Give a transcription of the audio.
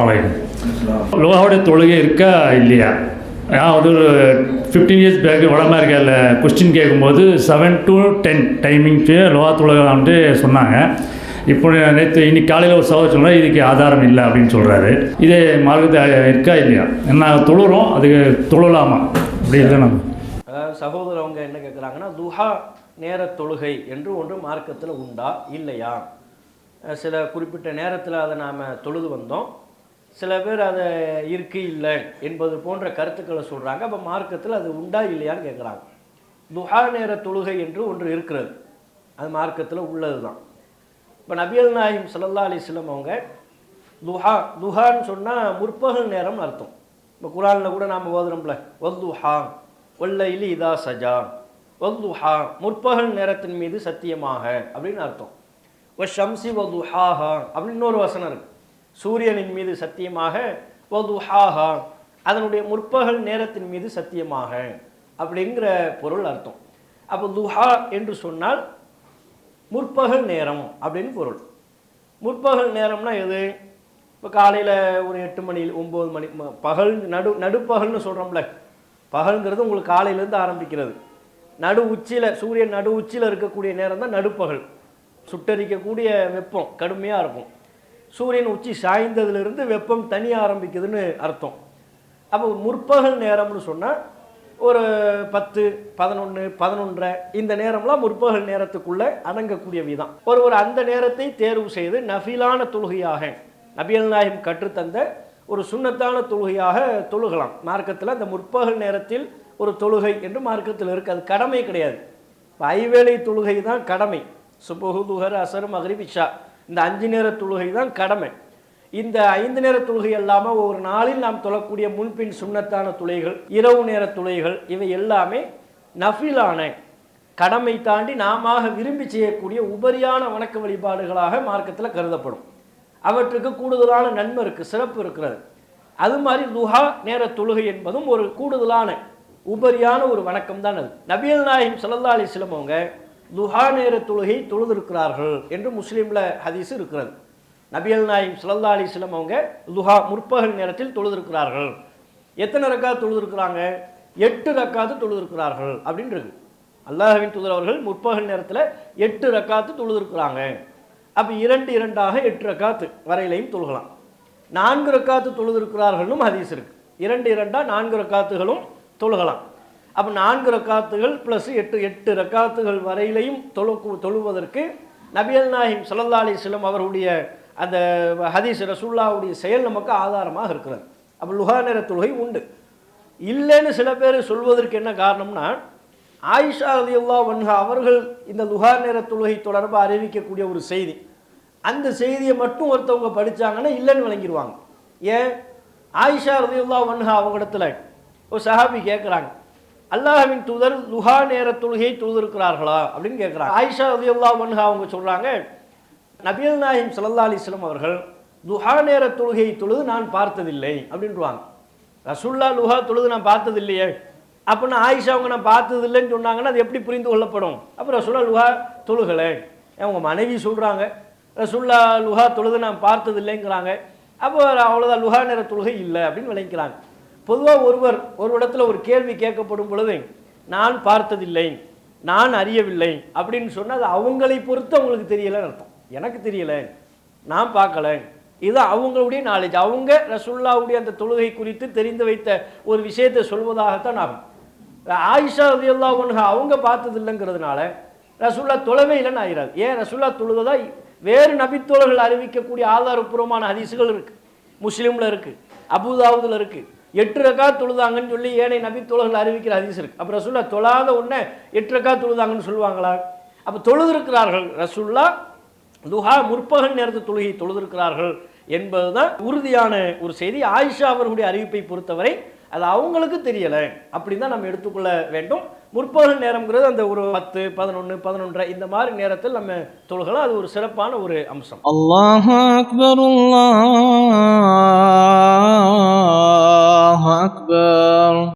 அலைக்கும். லோகாவுடைய தொழுகை இருக்கா இல்லையா? நான் வந்து ஒரு ஃபிஃப்டீன் இயர்ஸ் பேக் வடமேரிக்காவில் கொஸ்டின் கேட்கும்போது செவன் டு டென் டைமிங்க்கு லோகா தொழுகை வந்து சொன்னாங்க. இப்போ நேற்று இன்னைக்கு காலையில் ஒரு சகோதரர் சொன்னால் இதுக்கு ஆதாரம் இல்லை அப்படின்னு சொல்கிறாரு இது மார்க்கத்தை இருக்கா இல்லையா? நாங்கள் தொழுறோம் அதுக்கு தொழலாமா? அப்படி இல்லை நம்ம. அதாவது சகோதரர் அவங்க என்ன கேட்குறாங்கன்னா துஹா நேர தொழுகை என்று ஒன்று மார்க்கத்தில் உண்டா இல்லையா? சில குறிப்பிட்ட நேரத்தில் அதை நாம் தொழுது வந்தோம். சில பேர் அதை இருக்கு இல்லை என்பது போன்ற கருத்துக்களை சொல்கிறாங்க அப்போ மார்க்கத்தில் அது உண்டா இல்லையான்னு கேட்குறாங்க துஹா நேர தொழுகை என்று ஒன்று இருக்கிறது. அது மார்க்கத்தில் உள்ளது தான் இப்போ நபியல் நாயிம் சல்லா அலிஸ்லம் அவங்க துஹா துஹான்னு சொன்னால் முற்பகல் நேரம்னு அர்த்தம். இப்போ குரானில் கூட நாம் ஓதுறோம்ல ஒல்துஹா ஒல்லையில் இதா சஜா ஒல்துஹா முற்பகல் நேரத்தின் மீது சத்தியமாக அப்படின்னு அர்த்தம். ஒ ஷம்சி ஒதுஹாஹா அப்படின்னு இன்னொரு வசனம் இருக்குது சூரியனின் மீது சத்தியமாக ஒதுஹாஹா அதனுடைய முற்பகல் நேரத்தின் மீது சத்தியமாக அப்படிங்கிற பொருள் அர்த்தம். அப்போ துஹா என்று சொன்னால் முற்பகல் நேரம் அப்படின்னு பொருள். முற்பகல் நேரம்னா எது? இப்போ காலையில் ஒரு எட்டு மணி ஒம்பது மணி பகல் நடு நடுப்பகல்னு சொல்கிறோம்ல பகல்ங்கிறது உங்களுக்கு காலையிலேருந்து ஆரம்பிக்கிறது. நடு உச்சியில் சூரியன் நடு உச்சியில் இருக்கக்கூடிய நேரம் தான் நடுப்பகல். சுட்டரிக்கக்கூடிய வெப்பம் கடுமையாக இருக்கும். சூரியன் உச்சி சாய்ந்ததுலேருந்து வெப்பம் தனிய ஆரம்பிக்குதுன்னு அர்த்தம். அப்போ முற்பகல் நேரம்னு சொன்னால் ஒரு பத்து பதினொன்று பதினொன்றரை இந்த நேரம்லாம் முற்பகல் நேரத்துக்குள்ளே அடங்கக்கூடிய விதம். ஒருவர் அந்த நேரத்தை தேர்வு செய்து நஃபிலான தொழுகையாக நபியல் நாயகம் கற்றுத்தந்த ஒரு சுன்னத்தான தொழுகையாக தொழுகலாம். மார்க்கத்தில் அந்த முற்பகல் நேரத்தில் ஒரு தொழுகை என்று மார்க்கத்தில் இருக்குது அது கடமை கிடையாது. ஐவேளை தொழுகை தான் கடமை. சுபஹு துகர் அசர் மகரி விஷா இந்த அஞ்சு நேர தொழுகை தான் கடமை. இந்த ஐந்து நேர தொழுகை இல்லாமல் ஒரு நாளில் நாம் தொழக்கூடிய முன்பின் சுண்ணத்தான துளைகள் இரவு நேர துளைகள் இவை எல்லாமே நஃபிலான கடமை தாண்டி நாம விரும்பி செய்யக்கூடிய உபரியான வணக்க வழிபாடுகளாக மார்க்கத்தில் கருதப்படும். அவற்றுக்கு கூடுதலான நன்மை இருக்குது சிறப்பு இருக்கிறது. அது மாதிரி துஹா நேர தொழுகை என்பதும் ஒரு கூடுதலான உபரியான ஒரு வணக்கம் தான் அது. நபியல் நாயகம் ஸல்லல்லாஹு அலைஹி அவங்க துஹா நேர தொழுகை தொழுதிருக்கிறார்கள் என்று முஸ்லீமில் ஹதீஸ் இருக்கிறது. நபியல் நாயகம் சுல்லா அலிஸ்லம் அவங்க துஹா முற்பகல் நேரத்தில் தொழுதிருக்கிறார்கள். எத்தனை ரக்காத் தொழுதிருக்கிறாங்க? எட்டு ரக்காத்து தொழுதிருக்கிறார்கள் அப்படின்றது. அல்லாஹவின் அல்லாஹ்வின் தூதர் அவர்கள் முற்பகல் நேரத்தில் எட்டு ரக்காத்து தொழுதிருக்கிறாங்க. அப்போ இரண்டு இரண்டாக எட்டு ரக்காத்து வரையிலையும் தொழுகலாம். நான்கு ரக்காத்து தொழுதிருக்கிறார்களும் ஹதீஸ் இருக்கு. இரண்டு இரண்டாக நான்கு ரக்காத்துகளும் தொழுகலாம். அப்போ நான்கு ரக்காத்துகள் ப்ளஸ் எட்டு எட்டு ரக்காத்துகள் வரையிலையும் தொழு தொழுவதற்கு நபியல் நாயிம் ஸல்லல்லாஹு அலிஸ்லம் அவருடைய அவர்களுடைய அந்த ஹதீஸ் ரசூல்லாவுடைய செயல் நமக்கு ஆதாரமாக இருக்கிறது. அப்போ லுஹா நேர தொழுகை உண்டு. இல்லைன்னு சில பேர் சொல்வதற்கு என்ன காரணம்னா ஆயிஷா அலியுல்லா வன்ஹா அவர்கள் இந்த லுஹா நேர தொழுகை தொடர்பாக அறிவிக்கக்கூடிய ஒரு செய்தி. அந்த செய்தியை மட்டும் ஒருத்தவங்க படிச்சாங்கன்னா இல்லைன்னு விளங்கிடுவாங்க. ஏன்? ஆயிஷா ரலியல்லாஹு வன்ஹா அவங்களிடத்துல ஒரு சஹாபி கேட்குறாங்க அல்லாஹின் தூதர் லுஹா நேர தொழுகையை தொழுதிருக்கிறார்களா அப்படின்னு கேட்குறாங்க ஆயிஷா ரலியல்லாஹு வன்ஹா அவங்க சொல்கிறாங்க நபியல் நாயிம் சல்லா அலிஸ்லம் அவர்கள் லுஹா நேர தொழுகையை தொழுது நான் பார்த்ததில்லை அப்படின்றாங்க. ரசுல்லா லுஹா தொழுது நான் பார்த்ததில்லையே இல்லையே ஆயிஷா அவங்க நான் பார்த்ததில்லைன்னு சொன்னாங்கன்னா அது எப்படி புரிந்து கொள்ளப்படும்? அப்போ ரசுல்லா லுஹா தொழுகலை. அவங்க மனைவி சொல்கிறாங்க ரசுல்லா லுஹா தொழுது நான் பார்த்ததில்லைங்கிறாங்க. அப்போ அவ்வளோதான் லுஹா நேர தொழுகை இல்லை அப்படின்னு விளங்கிக்கிறாங்க. பொதுவாக ஒருவர் ஒரு இடத்துல ஒரு கேள்வி கேட்கப்படும் பொழுது நான் பார்த்ததில்லை நான் அறியவில்லை அப்படின்னு சொன்னால் அது அவங்களை பொறுத்து அவங்களுக்கு தெரியலைன்னு அர்த்தம். எனக்கு தெரியலை நான் பார்க்கல. இது அவங்களுடைய நாலேஜ் அவங்க ரசுல்லாவுடைய அந்த தொழுகை குறித்து தெரிந்து வைத்த ஒரு விஷயத்தை சொல்வதாகத்தான் ஆகும். ஆயிஷா ரதியுல்லா ஒன்று அவங்க பார்த்தது இல்லைங்கிறதுனால ரசுல்லா தொழவே இல்லைன்னு ஆயிராது ஏன்? ரசுல்லா தொழுதா வேறு நபித்தோழர்கள் அறிவிக்கக்கூடிய ஆதாரப்பூர்வமான ஹதீஸுகள் இருக்குது முஸ்லீமில் இருக்குது அபுதாவுதில் இருக்குது எட்டு ரக்கா தொழுதாங்கன்னு சொல்லி ஏனைய நபி தொழுகள் அறிவிக்கிற அதிகம் இருக்குது அப்போ ரசூல்லா தொழாத உடனே எட்டு ரக்கா தொழுதாங்கன்னு சொல்லுவாங்களா? அப்போ தொழுதிருக்கிறார்கள். ரசூல்லா துஹா முற்பகல் நேரத்து தொழுகை தொழுதிருக்கிறார்கள் என்பதுதான் உறுதியான ஒரு செய்தி. ஆயிஷா அவர்களுடைய அறிவிப்பை பொறுத்தவரை அது அவங்களுக்கு தெரியலை. அப்படின்னு தான் நம்ம எடுத்துக்கொள்ள வேண்டும். முற்பகல் நேரம்ங்கிறது அந்த ஒரு பத்து பதினொன்று பதினொன்றரை இந்த மாதிரி நேரத்தில் நம்ம தொழுகலாம். அது ஒரு சிறப்பான ஒரு அம்சம். அல்லாஹ் அக்பர் الله أكبر.